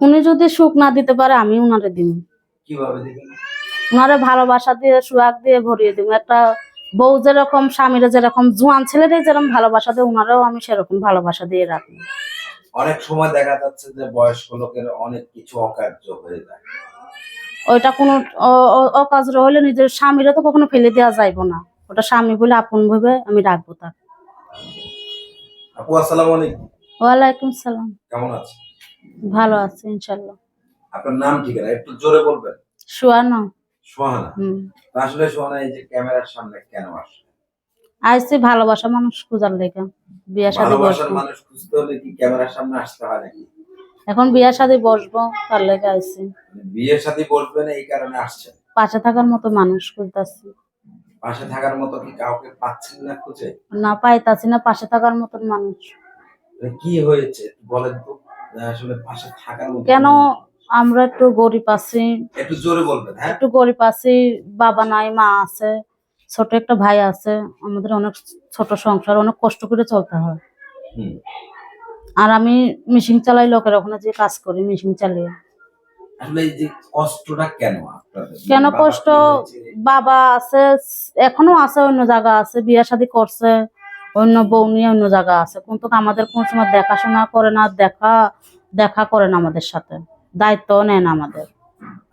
উনি যদি সুখ না দিতে পারে আমি উনারে দিব। কীভাবে দিবেন? উনারে ভালোবাসা দিয়ে সুয়াগ দিয়ে ভরিয়ে দিব। একটা বউ যেরকম স্বামীরা যেরকম জোয়ান ছেলেদের যেরকম ভালোবাসা দেয় উনারাও আমি সেরকম ভালোবাসা দিয়ে রাখব অনেক সময় দেখা যাচ্ছে যে বয়স্ক লোকের অনেক কিছু অকার্য হয়ে যায়। ওইটা কোনো অ- অ- অকাজ হলে নিজের স্বামীরা তো কখনো ফেলে দেওয়া যাইব না। ওটা স্বামী বলে আপন ভাবে আমি রাখব তাকে। আপু আসসালামু আলাইকুম। ওয়ালাইকুম সালাম। কেমন আছেন? ভালো আছে ইনশাল্লাহ। আপনার নাম ঠিকানা? একটু জোরে বলবেন। শুয়ানো সোহানা? আসলে সোহানা এই যে ক্যামেরার সামনে কেন আসে আইসি ভালোবাসা মানুষ খোঁজার লেগে বিয়া শাদি বসবো। মানুষ খুঁজতে হলে কি ক্যামেরার সামনে আসতে হয় নাকি? এখন বিয়া শাদি বসবো তার লেগে আইসি। মানে বিয়ের সাথে বসবেন এই কারণে আসছেন পাশে থাকার মতো মানুষ খুঁজতাছি। পাশে থাকার মতো কি কাউকে পাচ্ছেন না খুঁজে? না পাইতাছি না পাশে থাকার মতন মানুষ। মানে কি হয়েছে বলেন তো। কেন আমরা একটু গরিব আছি? একটু জোরে বলবেন হ্যাঁ? একটু গরিব আছি বাবা নাই মা আছে ছোট একটা ভাই আছে আমাদের অনেক ছোট সংসার অনেক কষ্ট করে চলতে হয়। আর আমি মেশিন চালাই লোকের ওখানে যে কাজ করি মেশিন চালিয়ে। কেন বাবা কষ্ট? বাবা আছে এখনও আছে অন্য জায়গা আছে বিয়ে শাদী করছে অন্য বউ নিয়ে অন্য জায়গা আছে। কিন্তু আমাদের কোন সময় দেখাশোনা করে না দেখা দেখা করেন আমাদের সাথে। দায়িত্ব নেন আমাদের।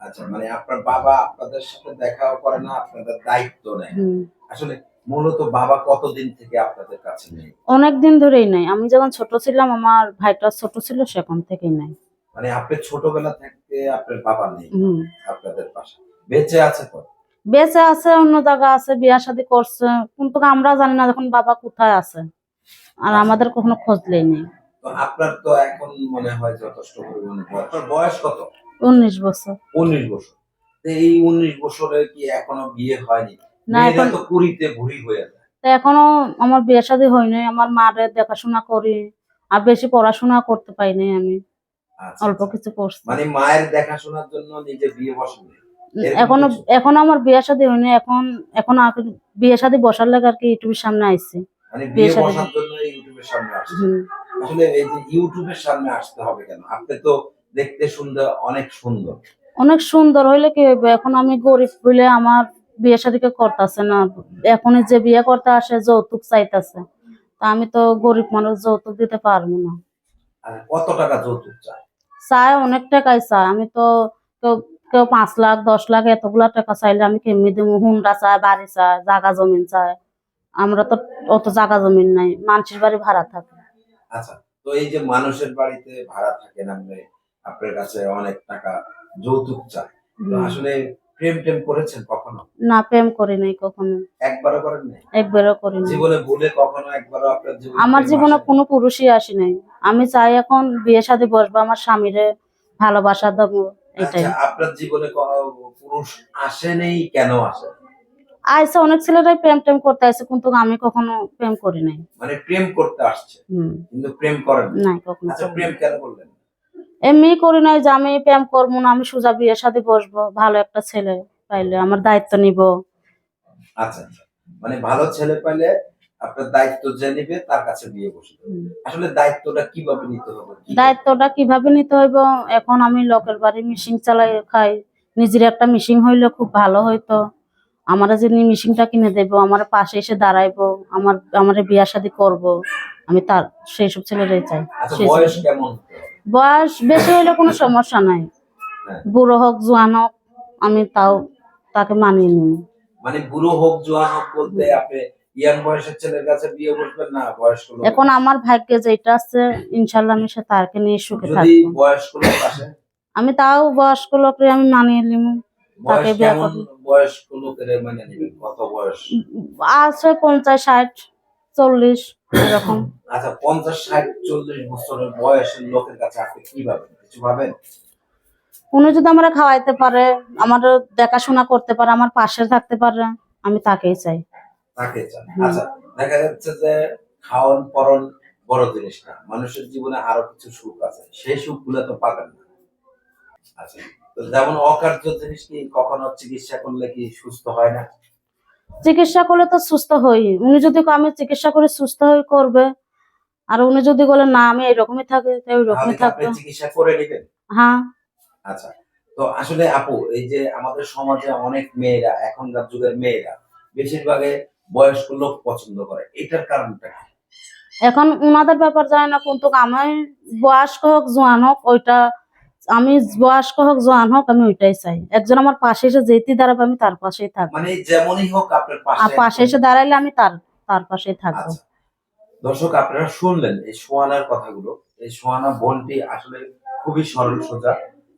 আচ্ছা মানে আপনার বাবা আপনাদের সাথে দেখাও করে না আপনাদের দায়িত্ব নেয়। আসলে মূলত বাবা কতদিন থেকে আপনাদের কাছে নেই? অনেক দিন ধরেই নাই। আমি যখন ছোট ছিলাম আমার ভাইটা ছোট ছিল সেখান থেকেই নাই। মানে আপনি ছোটবেলা থেকে আপনার বাবা নেই আপনাদের পাশে। বেঁচে আছে তো? বেঁচে আছে অন্য জায়গা আছে বিয়া শাদী করছে। কিন্তু আমরা জানি না যখন বাবা কোথায় আছে। আর আমাদের কখনো খোঁজ নেই। তো আপনার তো এখন মনে হয় যথেষ্ট পরিমাণে বয়স। বয়স কত? উনিশ বছর। উনিশ বছর। এই উনিশ বছরে কি এখনও বিয়ে হয়নি? না এখন তো কুড়িতে বুড়ি হয়ে যায়। এখনও আমার বিয়ে শাদী হয়নি আমার মারে দেখাশোনা করি আর বেশি পড়াশোনা করতে পাইনি আমি। আচ্ছা, অল্প আচ্ছা। কিছু করছি। মানে মায়ের দেখাশোনার জন্য নিজে বিয়ে বসেন এখনও এখনও আমার বিয়ে শাদী হয়নি এখন এখন বিয়ে শাদী বসার লাগে আর কি ইউটিউবের সামনে আইছি। মানে বিয়ে বিয়ে শাদী- সামনে আসছে। আসলে এই যে ইউটিউবের সামনে আসতে হবে কেন? আপনি তো দেখতে সুন্দর অনেক সুন্দর। অনেক সুন্দর হইলে কি হইবে? এখন আমি গরিব হইলে আমার বিয়ে শাদীকে করতেছে না। এখন যে বিয়ে করতে আসে যৌতুক চাইতেছে। তা আমি তো গরিব মানুষ যৌতুক দিতে পারব না। কত টাকা যৌতুক চায়? চায় অনেক টাকাই চায়। আমি তো কেউ কেউ পাঁচ লাখ দশ লাখ এতগুলা টাকা চাইলে আমি কেমনি দেবো হুন্ডা চায় বাড়ি চায় জাগা জমিন চায়। আমরা তো অত জায়গা জমিন নাই মানুষের বাড়ি ভাড়া থাকে। আচ্ছা তো এই যে মানুষের বাড়িতে ভাড়া থাকেন আপনি আপনার কাছে অনেক টাকা যৌতুক চায় তো আসলে প্রেম টেম করেছেন কখনো? না প্রেম করি নাই কখনো। একবারও করেন নাই? একবারও করি নাই। জীবনে ভুলে কখনো একবারও আপনার জীবনে আমার জীবনে কোনো পুরুষই আসি নাই। আমি চাই এখন বিয়ে শাদী বসবো আমার স্বামীরে ভালোবাসা দেবো এটাই। আচ্ছা আপনার জীবনে কোনো পুরুষ আসে নেই কেন আসে? আইসে অনেক ছেলেরাই প্রেম টেম করতে আসে কিন্তু আমি কখনো প্রেম করি নাই। মানে প্রেম করতে আসছে কিন্তু প্রেম করেন না। নাই কখনো আচ্ছা প্রেম কেন করলেন? এমনি করি নাই যে আমি প্রেম করব না আমি সোজা বিয়ের সাথে বসবো ভালো একটা ছেলে পাইলে আমার দায়িত্ব নিব। আচ্ছা আচ্ছা। মানে ভালো ছেলে পাইলে আপনার দায়িত্ব যে নিবে তার কাছে বিয়ে বসে আসলে দায়িত্বটা কীভাবে নিতে হবে? দায়িত্বটা কীভাবে নিতে হইব? এখন আমি লোকের বাড়ি মিশিং চালাই খাই নিজের একটা মিশিং হইলে খুব ভালো হইতো। আমার যিনি মিশিংটা কিনে দেব আমার পাশে এসে দাঁড়াইবো আমার আমার বিয়া শাদী করব আমি তার সেই সব ছেলেরাই চাই। আচ্ছা বয়স বেশি হইলে কোনো সমস্যা নাই। হ্যাঁ। বুড়ো হোক জোয়ান হোক আমি তাও তাকে মানিয়ে নিব। মানে বুড়ো হোক জোয়ান হোক বলতে আপনি ইয়াং বয়সের ছেলের কাছে বিয়ে বসবেন না বয়স্ক এখন আমার ভাগ্যে যেটা আছে ইনশাল্লাহ আমি সে তাকে নিয়ে সুখে থাকব। বয়স্ক লোক আসে? আমি তাও বয়স্ক লোকরে আমি মানিয়ে নিব। তাকে বিয়ে করব। বয়স্ক লোকের মানে কত বয়স? আছে পঞ্চাশ ষাট চল্লিশ এরকম। আচ্ছা পঞ্চাশ ষাট চল্লিশ বছরের বয়সের লোকের কাছে আপনি কি ভাবেন? কিছু ভাবেন? উনি যদি আমরা খাওয়াইতে পারে আমার দেখাশোনা করতে পারে আমার পাশে থাকতে পারে আমি তাকেই চাই। তাকে চান আচ্ছা দেখা যাচ্ছে যে খাওয়ান পরন বড় জিনিস না মানুষের জীবনে আরও কিছু সুখ আছে সেই সুখগুলো তো পাবেন না। আচ্ছা যেমন অকার্য জিনিস কি কখনো চিকিৎসা করলে কি সুস্থ হয় না? চিকিৎসা করলে তো সুস্থ হই। উনি যদি আমি চিকিৎসা করে সুস্থ হয়ে করবে। আর উনি যদি বলে না আমি এইরকমই থাকি তাই ওই তাহলে আপনি থাকবে চিকিৎসা করে নেবেন? হ্যাঁ। আচ্ছা তো আসলে আপু এই যে আমাদের সমাজে অনেক মেয়েরা এখনকার যুগের মেয়েরা বেশিরভাগে বয়স্ক লোক পছন্দ করে। এটার কারণটা কি? এখন উনাদের ব্যাপার যায় না কিন্তু আমি বয়স্ক হোক জোয়ান হোক ওইটা আমি বয়স্ক হোক জোয়ান হোক আমি ওইটাই চাই। একজন আমার পাশে এসে যেতে দাঁড়াবে আমি তার পাশেই থাকব। মানে যেমনই হোক আপনার আর পাশে পাশে এসে দাঁড়াইলে আমি তার তার পাশেই থাকব। আচ্ছা। দর্শক আপনারা শুনলেন এই সোয়ানার কথাগুলো। এই সোয়ানা বোনটি আসলে খুবই সরল সোজা।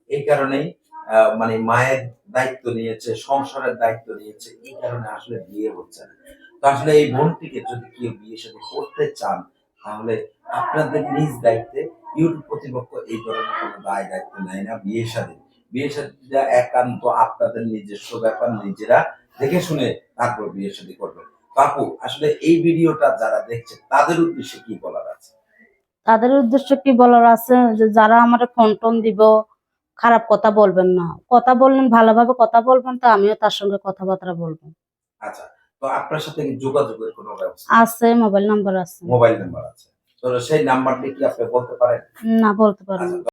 এই কারণেই আহ, মানে মায়ের দায়িত্ব নিয়েছে সংসারের দায়িত্ব নিয়েছে এই কারণে আসলে বিয়ে হচ্ছে না। তো আসলে এই বোনটিকে যদি কেউ বিয়ে সাথে করতে চান তাহলে আপনাদের নিজ দায়িত্বে ইউটিউব কর্তৃপক্ষ এই ধরনের কোনো দায় দায়িত্ব নেয় না বিয়ে সাথে বিয়ে সাথে একান্ত আপনাদের নিজস্ব ব্যাপার নিজেরা দেখে শুনে তারপর বিয়ে সাথে করবেন বাপু আসলে এই ভিডিওটা যারা দেখছে তাদের উদ্দেশ্যে কি বলার আছে? তাদের উদ্দেশ্য কি বলার আছে? যে যারা আমার ফোন টোন দিব খারাপ কথা বলবেন না। কথা বললেন ভালোভাবে কথা বলবেন তো আমিও তার সঙ্গে কথাবার্তা বলব। আচ্ছা তো আপনার সাথে যোগাযোগের কোনো ব্যবস্থা আছে মোবাইল নাম্বার আছে। মোবাইল নাম্বার আছে। সেই নাম্বারটি কি আপনি বলতে পারেন? না বলতে পারব